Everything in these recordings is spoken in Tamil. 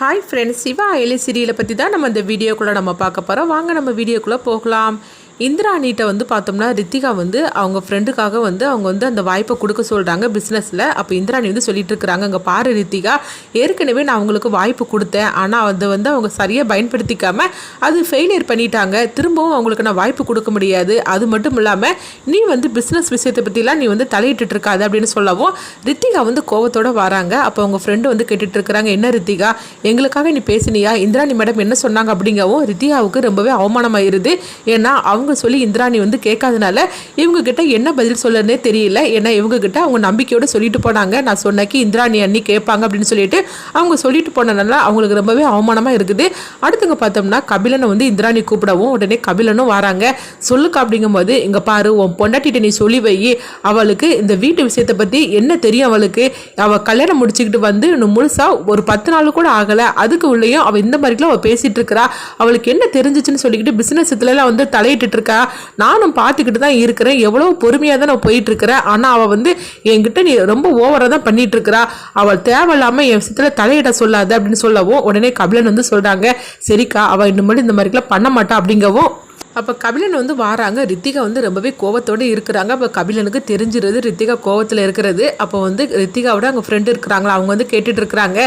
ஹாய் ஃப்ரெண்ட்ஸ் சிவா எலி சீரியலை பற்றி தான் நம்ம இந்த வீடியோக்குள்ளே நம்ம பார்க்க போகிறோம் வாங்க நம்ம வீடியோக்குள்ளே போகலாம். இந்திராணிகிட்ட வந்து பார்த்தோம்னா ரித்திகா வந்து அவங்க ஃப்ரெண்டுக்காக வந்து அவங்க வந்து அந்த வாய்ப்பை கொடுக்க சொல்கிறாங்க பிஸ்னஸில் அப்போ இந்திராணி வந்து சொல்லிட்டு இருக்கிறாங்க அங்கே பாரு ரித்திகா ஏற்கனவே நான் அவங்களுக்கு வாய்ப்பு கொடுத்தேன். ஆனால் அதை வந்து அவங்க சரியாக பயன்படுத்திக்காம அது ஃபெயிலியர் பண்ணிட்டாங்க. திரும்பவும் அவங்களுக்கு நான் வாய்ப்பு கொடுக்க முடியாது. அது மட்டும் இல்லாமல் நீ வந்து பிஸ்னஸ் விஷயத்தை பற்றிலாம் நீ வந்து தலையிட்டு இருக்காது அப்படின்னு சொல்லவும் ரித்திகா வந்து கோவத்தோடு வராங்க. அப்போ அவங்க ஃப்ரெண்டு வந்து கேட்டுட்டு இருக்கிறாங்க என்ன ரித்திகா எங்களுக்காக நீ பேசினியா? இந்திராணி மேடம் என்ன சொன்னாங்க? அப்படிங்கவும் ரித்திகாவுக்கு ரொம்பவே அவமானமாயிருது. ஏன்னா அவங்க சொல்லி இந்திராணி வந்து கேட்காதனால இவங்கக்கிட்ட என்ன பதில் சொல்லனே தெரியல. ஏன்னா இவங்கக்கிட்ட அவங்க நம்பிக்கையோட சொல்லிட்டு போனாங்க. நான் சொன்னக்கு இந்திராணி அண்ணி கேட்பாங்க அப்படின்னு சொல்லிட்டு அவங்க சொல்லிட்டு போனதுனால அவங்களுக்கு ரொம்பவே அவமானமா இருக்குது. அடுத்துங்க பார்த்தோம்னா கபிலனை வந்து இந்திராணி கூப்பிடவும் உடனே கபிலனும் வராங்க. சொல்லுக்கா அப்படிங்கும்போது இங்க பாரு உன் பொண்டாட்டிகிட்ட நீ சொல்லி வை. அவளுக்கு இந்த வீட்டு விஷயத்தை பற்றி என்ன தெரியும் அவளுக்கு? அவள் கல்யாணம் முடிச்சுக்கிட்டு வந்து இன்னும் முழுசா ஒரு பத்து நாள் கூட ஆகலை. அதுக்கு உள்ளேயும் அவள் இந்த மாதிரிலாம் அவள் பேசிட்டு இருக்கிறா. அவளுக்கு என்ன தெரிஞ்சிச்சுன்னு சொல்லிக்கிட்டு பிஸ்னஸ் இதுலலாம் வந்து தலையிட்டு இருக்கா? நானும் பார்த்துக்கிட்டு தான் இருக்கிறேன். எவ்வளோ பொறுமையாக தான் நான் போயிட்டு இருக்கிறேன் ஆனால் அவள் வந்து என்கிட்ட நீ ரொம்ப ஓவராக தான் பண்ணிகிட்ருக்கிறா அவள் தேவையில்லாமல் என் விஷயத்தில் தலையிட சொல்லாத அப்படின்னு சொல்லவும் உடனே கபிலன் வந்து சொல்கிறாங்க சரிக்கா அவள் இன்னும் இந்த மாதிரிலாம் பண்ண மாட்டா அப்படிங்கவும் அப்போ கபிலன் வந்து வாராங்க. ரித்திகா வந்து ரொம்பவே கோவத்தோடு இருக்கிறாங்க. அப்போ கபிலனுக்கு தெரிஞ்சிருது ரித்திகா கோவத்தில் இருக்கிறது. அப்போ வந்து ரித்திகாவோட அவங்க ஃப்ரெண்டு இருக்கிறாங்களா? அவங்க வந்து கேட்டுட்டு இருக்கிறாங்க.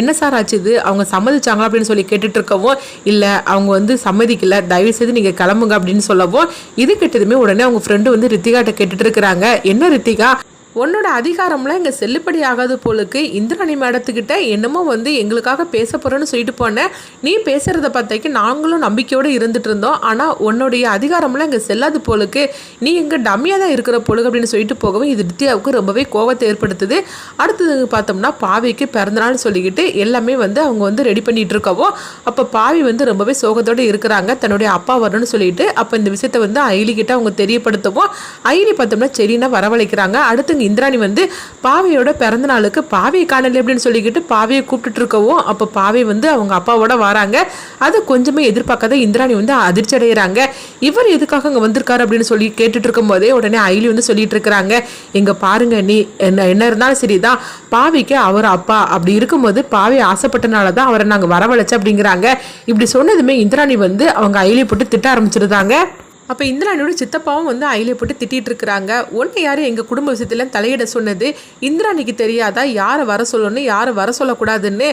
என்ன சார் ஆச்சு இது? அவங்க சம்மதிச்சாங்களா? அப்படின்னு சொல்லி கேட்டுட்டு இருக்கவும் இல்லை அவங்க வந்து சம்மதிக்கல. தயவு செய்து நீங்கள் கிளம்புங்க அப்படின்னு சொல்லவும் இது கேட்டதுமே உடனே அவங்க ஃப்ரெண்டு வந்து ரித்திகாட்ட கேட்டுட்டு இருக்கிறாங்க. என்ன ரித்திகா? உன்னோட அதிகாரம்லாம் இங்கே செல்லுபடி ஆகாது போலுக்கு இந்திராணி மேடத்துக்கிட்ட என்னமோ வந்து எங்களுக்காக பேச போகிறேன்னு சொல்லிட்டு போனேன் நீ பேசுகிறத பார்த்தாக்கி நாங்களும் நம்பிக்கையோடு இருந்துட்டு இருந்தோம். ஆனால் உன்னுடைய அதிகாரம்லாம் இங்கே செல்லாது போலுக்கு நீ இங்கே டம்மியாக தான் இருக்கிற போலுக்கு அப்படின்னு சொல்லிட்டு போகவும் இது ரித்தியாவுக்கு ரொம்பவே கோவத்தை ஏற்படுத்துது. அடுத்தது பார்த்தோம்னா பாவிக்கு பிறந்தநாள் சொல்லிக்கிட்டு எல்லாமே வந்து அவங்க வந்து ரெடி பண்ணிட்டு இருக்கவோ அப்போ பாவி வந்து ரொம்பவே சோகத்தோடு இருக்கிறாங்க. தன்னுடைய அப்பா வரணும்னு சொல்லிட்டு அப்போ இந்த விஷயத்த வந்து ஐலி அவங்க தெரியப்படுத்தவும் ஐலி பார்த்தோம்னா செரினா வரவழைக்கிறாங்க. அடுத்து இங்க இந்திராணி வந்து பாவையோட பிறந்த நாளுக்கு பாவையை காணல அப்படின்னு சொல்லிக்கிட்டு பாவையை கூப்பிட்டுட்டு இருக்கவும் அப்போ பாவை வந்து அவங்க அப்பாவோட வராங்க. அதை கொஞ்சமே எதிர்பார்க்காத இந்திராணி வந்து அதிர்ச்சி அடைகிறாங்க இவர் எதுக்காக அங்கே வந்திருக்காரு அப்படின்னு சொல்லி கேட்டுட்டு இருக்கும் போதே உடனே ஐலி வந்து சொல்லிட்டு இருக்கிறாங்க. இங்கே பாருங்க நீ என்ன என்ன இருந்தாலும் சரிதான். பாவிக்கு அவர் அப்பா. அப்படி இருக்கும்போது பாவை ஆசைப்பட்டனால தான் அவரை நாங்கள் வரவழைச்சு அப்படிங்கிறாங்க. இப்படி சொன்னதுமே இந்திராணி வந்து அவங்க ஐலி போட்டு திட்ட ஆரம்பிச்சிருந்தாங்க. அப்போ இந்திராணியோட சித்தப்பாவும் வந்து அயிலை போட்டு திட்டிகிட்டு இருக்கிறாங்க ஒன்று யாரும் எங்கள் குடும்ப விஷயத்துல தலையிட சொன்னது? இந்திராணிக்கு தெரியாதா? யாரை வர சொல்லணும் யாரை வர சொல்லக்கூடாதுன்னு?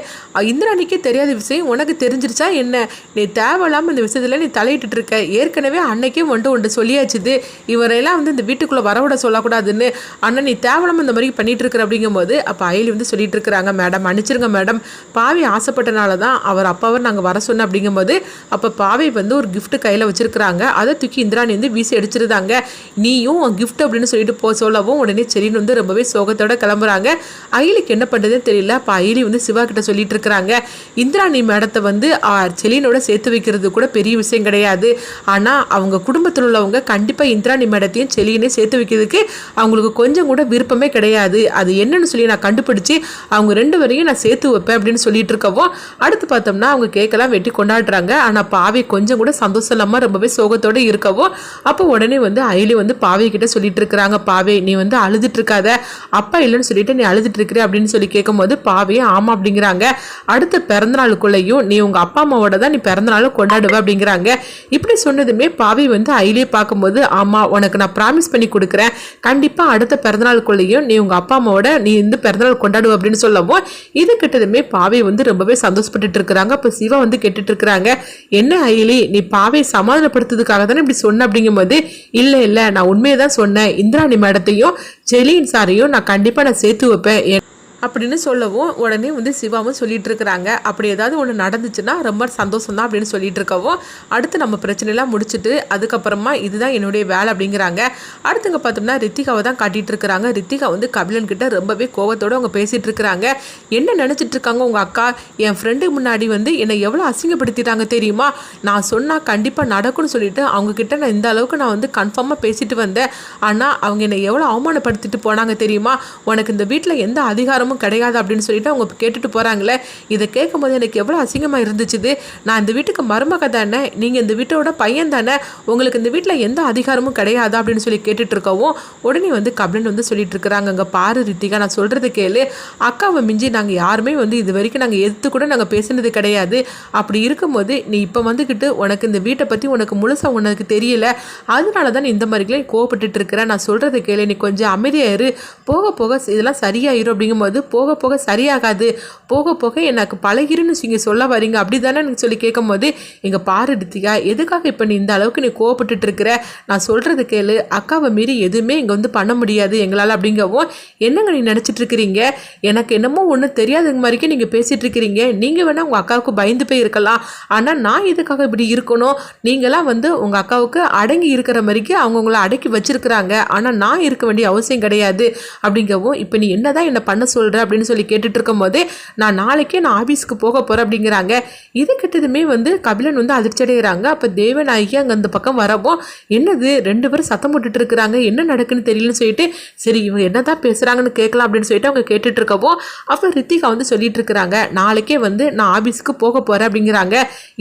இந்திராணிக்கே தெரியாத விஷயம் உனக்கு தெரிஞ்சிருச்சா என்ன? நீ தேவையில்லாமல் இந்த விஷயத்தில் நீ தலையிட்டு இருக்க ஏற்கனவே அன்னைக்கே ஒன்று ஒன்று சொல்லியாச்சுது. இவரெல்லாம் வந்து இந்த வீட்டுக்குள்ளே வரவிட சொல்லக்கூடாதுன்னு. அண்ணன் நீ தேவையில்லாமல் இந்த மாதிரி பண்ணிட்டு இருக்கிற அப்படிங்கும்போது அப்போ அயலி வந்து சொல்லிட்டு இருக்கிறாங்க மேடம் மன்னிச்சிருங்க மேடம். பாவி ஆசைப்பட்டனால தான் அவர் அப்பாவை நாங்கள் வர சொன்னோம் அப்படிங்கும்போது அப்போ பாவை வந்து ஒரு கிஃப்ட் கையில் வச்சிருக்கிறாங்க. அதை தூக்கி இந்திராணி வந்து வீசி அடிச்சிருந்தாங்க. நீயும் கிஃப்ட் அப்படின்னு சொல்லிட்டு போ சொல்லவும் உடனே செலின் வந்து ரொம்பவே சோகத்தோட கிளம்புறாங்க. அயிலுக்கு என்ன பண்ணுறதுன்னு தெரியல. அப்போ அயிலி வந்து சிவா கிட்ட சொல்லிட்டு இருக்கிறாங்க. இந்திராணி மேடத்தை வந்து செலினோட சேர்த்து வைக்கிறது கூட பெரிய விஷயம் கிடையாது. ஆனால் அவங்க குடும்பத்தில் உள்ளவங்க கண்டிப்பாக இந்திராணி மேடத்தையும் செலியனையும் சேர்த்து வைக்கிறதுக்கு அவங்களுக்கு கொஞ்சம் கூட விருப்பமே கிடையாது. அது என்னன்னு சொல்லி நான் கண்டுபிடிச்சி அவங்க ரெண்டு வரையும் நான் சேர்த்து வைப்பேன் அப்படின்னு சொல்லிட்டு இருக்கவும் அடுத்து பார்த்தோம்னா அவங்க கேக்கெல்லாம் வெட்டி கொண்டாடுறாங்க. ஆனால் பாவை கொஞ்சம் கூட சந்தோஷம் இல்லாமல் ரொம்பவே சோகத்தோட இருக்கவும் அப்போ உடனே வந்து அயலி வந்து பாவை கிட்ட சொல்லிட்டு இருக்கிறாங்க. பாவை நீ வந்து அழுதுட்டு இருக்காத. அப்பா இல்லைன்னு சொல்லிட்டு நீ அழுதுட்டு இருக்கிற அப்படின்னு சொல்லி கேட்கும்போது பாவையே ஆமா அப்படிங்கிறாங்க. அடுத்த பிறந்த நாளுக்குள்ளேயும் நீ உங்க அப்பா அம்மாவோட தான் நீ பிறந்த நாளும் கொண்டாடுவ அப்படிங்கிறாங்க. இப்படி சொன்னதுமே பாவை வந்து அயிலியை பார்க்கும்போது ஆமா உனக்கு நான் ப்ராமிஸ் பண்ணி கொடுக்குறேன். கண்டிப்பா அடுத்த பிறந்த நாளுக்குள்ளேயும் நீ உங்க அப்பா அம்மாவோட நீ இந்த பிறந்தநாள் கொண்டாடுவ அப்படின்னு சொல்லவும் இது கிட்டதுமே பாவை வந்து ரொம்பவே சந்தோஷப்பட்டுட்டு இருக்கிறாங்க. அப்போ சிவா வந்து கேட்டுட்டு இருக்கிறாங்க என்ன அயிலி நீ பாவை சமாதானப்படுத்துறதுக்காக தானே இப்படி சொன்ன அப்படிங்கும்போது இல்லை இல்லை நான் உண்மையை தான் சொன்னேன். இந்திராணி மேடத்தையும் செலியின் சாரையும் நான் கண்டிப்பாக நான் சேர்த்து வைப்பேன். என்- அப்படின்னு சொல்லவும் உடனே வந்து சிவாவும் சொல்லிட்டு இருக்கிறாங்க. அப்படி ஏதாவது ஒன்று நடந்துச்சுன்னா ரொம்ப சந்தோஷம் தான் அப்படின்னு சொல்லிட்டு இருக்கவும் அடுத்து நம்ம பிரச்சனைலாம் முடிச்சுட்டு அதுக்கப்புறமா இதுதான் என்னுடைய வேலை அப்படிங்கிறாங்க. அடுத்துங்க பார்த்தோம்னா ரித்திகாவை தான் காட்டிட்டு இருக்கிறாங்க. ரித்திகா வந்து கபிலன் கிட்ட ரொம்பவே கோவத்தோடு அவங்க பேசிட்டு இருக்கிறாங்க. என்ன நினைச்சிட்டு இருக்காங்க உங்க அக்கா? என் ஃப்ரெண்டு முன்னாடி வந்து என்னை எவ்வளோ அசிங்கப்படுத்திட்டாங்க தெரியுமா? நான் சொன்னால் கண்டிப்பாக நடக்கும்னு சொல்லிட்டு அவங்க கிட்ட நான் இந்த அளவுக்கு நான் வந்து கன்ஃபார்மாக பேசிட்டு வந்தேன். ஆனால் அவங்க என்னை எவ்வளோ அவமானப்படுத்திட்டு போனாங்க தெரியுமா? உனக்கு இந்த வீட்டில் எந்த அதிகாரம் கிடையாது அப்படின்னு சொல்லிட்டு அவங்க கேட்டுட்டு போகிறாங்களே இதை கேட்கும் போது எனக்கு எவ்வளோ அசிங்கமாக இருந்துச்சுது. நான் இந்த வீட்டுக்கு மருமக தானே நீங்கள் இந்த வீட்டோட பையன் தானே உங்களுக்கு இந்த வீட்டில் எந்த அதிகாரமும் கிடையாது அப்படின்னு சொல்லி கேட்டுட்டு இருக்கவும் உடனே வந்து கபிலன் வந்து சொல்லிட்டு இருக்கிறாங்க அங்கே பாரு ரித்திகா நான் சொல்கிறது கேளு. அக்காவை மிஞ்சி நாங்கள் யாருமே வந்து இது வரைக்கும் நாங்கள் எதிர்த்து கூட நாங்கள் பேசினது கிடையாது. அப்படி இருக்கும்போது நீ இப்போ வந்துக்கிட்டு உனக்கு இந்த வீட்டை பற்றி உனக்கு முழுசாக உனக்கு தெரியல. அதனால தான் இந்த மாதிரிலாம் கோவப்பட்டுட்டு இருக்கிறேன் நான் சொல்கிறது கேளு. நீ கொஞ்சம் அமைதியாக இரு. போக போக இதெல்லாம் சரியாயிரும் அப்படிங்கும்போது போக போக சரியாகாது. போக போக எனக்கு பழகிருன்னு நீங்கள் சொல்ல வரீங்க. அப்படி தானே எனக்கு சொல்லி கேட்கும்போது எங்கள் பாரு ரித்திகா எதுக்காக இப்போ நீ இந்த அளவுக்கு நீ கோவப்பட்டுட்டு இருக்கிற? நான் சொல்கிறது கேளு. அக்காவை மீறி எதுவுமே இங்கே வந்து பண்ண முடியாது எங்களால் அப்படிங்கவும் என்னங்க நீ நினச்சிட்டு இருக்கிறீங்க? எனக்கு என்னமோ ஒன்றும் தெரியாதுங்க மாதிரிக்கே நீங்கள் பேசிகிட்டு இருக்கிறீங்க. நீங்கள் வேணால் உங்கள் அக்காவுக்கு பயந்து போய் இருக்கலாம் ஆனால் நான் எதுக்காக இப்படி இருக்கணும்? நீங்களாம் வந்து உங்கள் அக்காவுக்கு அடங்கி இருக்கிற மாதிரிக்கு அவங்க உங்களை அடக்கி வச்சிருக்கிறாங்க. ஆனால் நான் இருக்க வேண்டிய அவசியம் கிடையாது அப்படிங்கவும் இப்போ நீ என்னதான் என்னை பண்ண சொல்கிற அப்படின்னு சொல்லி கேட்டுட்டு இருக்கும் போது நான் நாளைக்கே நான் ஆஃபீஸ்க்கு போக போகிறேன் அப்படிங்கிறாங்க. இது கிட்டதுமே வந்து கபிலன் வந்து அதிர்ச்சி அடைகிறாங்க. அப்போ தேவநாயகி அங்கே அந்த பக்கம் வரவும் என்னது ரெண்டு பேரும் சத்தம் போட்டுட்டு இருக்கிறாங்க என்ன நடக்குன்னு தெரியலன்னு சொல்லிட்டு சரி இவங்க என்ன தான் பேசுகிறாங்கன்னு கேட்கலாம் அப்படின்னு சொல்லிட்டு அவங்க கேட்டுட்டு இருக்கவும் அப்போ ரித்திகா வந்து சொல்லிட்டு இருக்கிறாங்க நாளைக்கே வந்து நான் ஆஃபீஸ்க்கு போக போகிறேன் அப்படிங்கிறாங்க.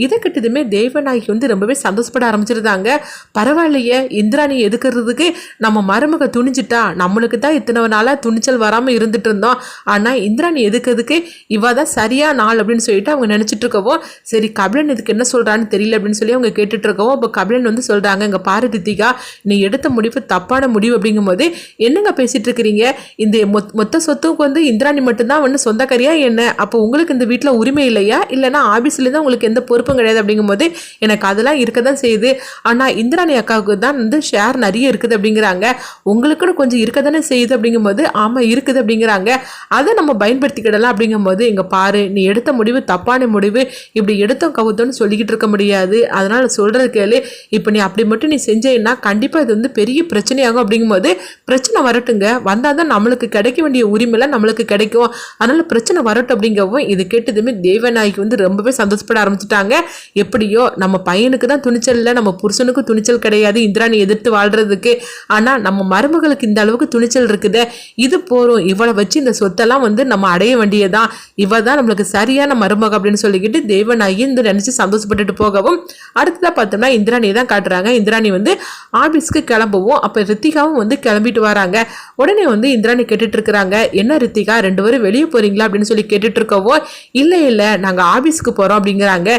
இதை கிட்டதுமே தேவநாயகி வந்து ரொம்பவே சந்தோஷப்பட ஆரம்பிச்சிருந்தாங்க. பரவாயில்லையே இந்திராணி எதுக்குறதுக்கு நம்ம மருமக துணிஞ்சிட்டா நம்மளுக்கு தான் இத்தனை நாளாக துணிச்சல் வராமல் இருந்துட்டு இருந்தோம். ஆனால் இந்திராணி எதுக்கு எதுக்கு இவ தான் சரியா நாள் அப்படின்னு சொல்லிட்டு அவங்க நினச்சிட்டு இருக்கவோ சரி கபிலன் இதுக்கு என்ன சொல்கிறான்னு தெரியல அப்படின்னு சொல்லி அவங்க கேட்டுட்டு இருக்கவோ அப்போ கபிலன் வந்து சொல்கிறாங்க இங்கே பாரு ரித்திகா நீ எடுத்த முடிவு தப்பான முடிவு அப்படிங்கும்போது என்னங்க பேசிகிட்டு இருக்கிறீங்க? இந்த மொத் மொத்த சொத்துக்கு வந்து இந்திராணி மட்டும்தான் வந்து சொந்தக்காரியா என்ன? அப்போ உங்களுக்கு இந்த வீட்டில் உரிமை இல்லையா? இல்லைனா ஆஃபீஸ்லேருந்து உங்களுக்கு எந்த பொறுப்பும் கிடையாது அப்படிங்கும்போது எனக்கு அதெல்லாம் இருக்க தான் செய்யுது ஆனால் இந்திராணி அக்காவுக்கு தான் வந்து ஷேர் நிறைய இருக்குது அப்படிங்கிறாங்க. உங்களுக்குன்னு கொஞ்சம் இருக்க தானே செய்யுது அப்படிங்கும்போது ஆமாம் இருக்குது அப்படிங்கிறாங்க. அதை நம்ம பயன்படுத்திக்கிடலாம் அப்படிங்கும்போது இங்கே பாரு நீ எடுத்த முடிவு தப்பான முடிவு இப்படி எடுத்தோம் கவுத்தோன்னு சொல்லிக்கிட்டு இருக்க முடியாது. அதனால் சொல்கிறது கேளு. இப்போ நீ அப்படி மட்டும் நீ செஞ்சேன்னா கண்டிப்பாக இது வந்து பெரிய பிரச்சனையாகும் அப்படிங்கும்போது பிரச்சனை வரட்டுங்க. வந்தால் தான் நம்மளுக்கு கிடைக்க வேண்டிய உரிமைலாம் நம்மளுக்கு கிடைக்கும். அதனால் பிரச்சனை வரட்டும் அப்படிங்கவும் இது கேட்டதுமே தேவநாயகி வந்து ரொம்பவே சந்தோஷப்பட ஆரம்பிச்சிட்டாங்க. எப்படியோ நம்ம பையனுக்கு தான் துணிச்சல் இல்லை நம்ம புருஷனுக்கு துணிச்சல் கிடையாது. இந்திராணி எதிர்த்து வாழ்கிறதுக்கு ஆனால் நம்ம மருமகளுக்கு இந்த அளவுக்கு துணிச்சல் இருக்குது. இது போகிறோம் இவளை வச்சு இந்த சொத்து சொத்தெல்லாம் வந்து நம்ம அடைய வேண்டியதான் இவ தான் நம்மளுக்கு சரியான மருமக அப்படின்னு சொல்லிக்கிட்டு தேவநாயகி இந்த நினச்சி சந்தோஷப்பட்டுட்டு போகவும் அடுத்ததாக பார்த்தோம்னா இந்திராணியை தான் காட்டுறாங்க. இந்திராணி வந்து ஆஃபீஸ்க்கு கிளம்பவும். அப்போ ரித்திகாவும் வந்து கிளம்பிட்டு வராங்க. உடனே வந்து இந்திராணி கேட்டுட்டு இருக்கிறாங்க என்ன ரித்திகா ரெண்டு பேரும் வெளியே போறீங்களா? அப்படின்னு சொல்லி கேட்டுட்டு இருக்கவோ இல்லை இல்லை நாங்கள் ஆஃபீஸ்க்கு போகிறோம் அப்படிங்கிறாங்க.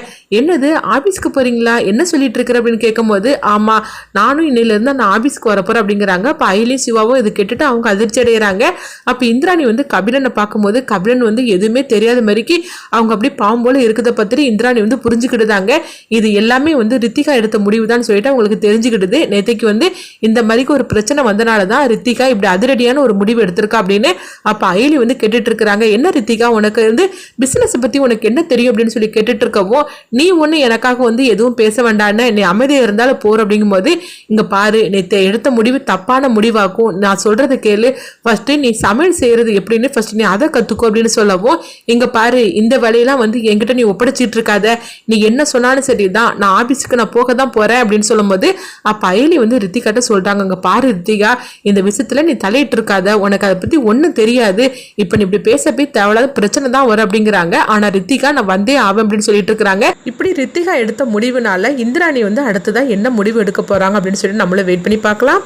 என்னது ஆஃபீஸ்க்கு போறீங்களா? என்ன சொல்லிட்டு இருக்கிற அப்படின்னு கேட்கும்போது ஆமாம் நானும் இன்னையிலேருந்து நான் ஆஃபீஸ்க்கு வரப்போகிறேன் அப்படிங்கிறாங்க. அப்போ அயிலையும் சிவாவும் இது கேட்டுட்டு அவங்க அதிர்ச்சி அடைகிறாங்க அப்போ இந்திராணி வந்து கபி கபிலனை பார்க்கும்போது கபிலன் வந்து எதுவுமே தெரியாத மாதிரிக்கு அவங்க அப்படி பாவம் போல இருக்கிறத பற்றி இந்திராணி வந்து புரிஞ்சுக்கிட்டுதாங்க இது எல்லாமே வந்து ரித்திகா எடுத்த முடிவு தான் சொல்லிட்டு அவங்களுக்கு தெரிஞ்சுக்கிடுது. நேத்தைக்கு வந்து இந்த மாதிரிக்கு ஒரு பிரச்சனை வந்தனால தான் ரித்திகா இப்படி அதிரடியான ஒரு முடிவு எடுத்திருக்கா அப்படின்னு அப்போ அயலி வந்து கேட்டுட்டு இருக்கிறாங்க என்ன ரித்திகா உனக்கு வந்து பிசினஸ் பற்றி உனக்கு என்ன தெரியும் அப்படின்னு சொல்லி கேட்டுட்டு இருக்கவும் நீ ஒன்று எனக்காக வந்து எதுவும் பேச வேண்டான்னு நீ அமைதியாக இருந்தாலும் போற அப்படிங்கும்போது இங்கே பாரு நேற்று எடுத்த முடிவு தப்பான முடிவாக்கும். நான் சொல்றது கேளு. ஃபர்ஸ்ட் நீ சமையல் செய்யறது எப்படின்னு ஃபர்ஸ்ட் நீ அதை கற்றுக்கோ அப்படின்னு சொல்லவும் இங்கே பாரு இந்த வேலையெல்லாம் வந்து என்கிட்ட நீ ஒப்படைச்சிட்டு இருக்காத. நீ என்ன சொன்னாலும் சரி தான் நான் ஆஃபீஸுக்கு நான் போக தான் போறேன் அப்படின்னு சொல்லும்போது அப்போ அயலி வந்து ரித்திகாட்ட சொல்கிறாங்க அங்கே பாரு ரித்திகா இந்த விஷயத்துல நீ தலையிட்டு இருக்காத. உனக்கு அதை பற்றி ஒன்றும் தெரியாது. இப்போ நீ இப்படி பேச போய் தேவையில்லாத பிரச்சனை தான் வரும் அப்படிங்கிறாங்க. ஆனால் ரித்திகா நான் வந்தே ஆவேன் அப்படின்னு சொல்லிட்டு இருக்கிறாங்க இப்படி ரித்திகா எடுத்த முடிவுனால இந்திராணி வந்து அடுத்ததான் என்ன முடிவு எடுக்க போறாங்க அப்படின்னு சொல்லி நம்மளும் வெயிட் பண்ணி பார்க்கலாம்.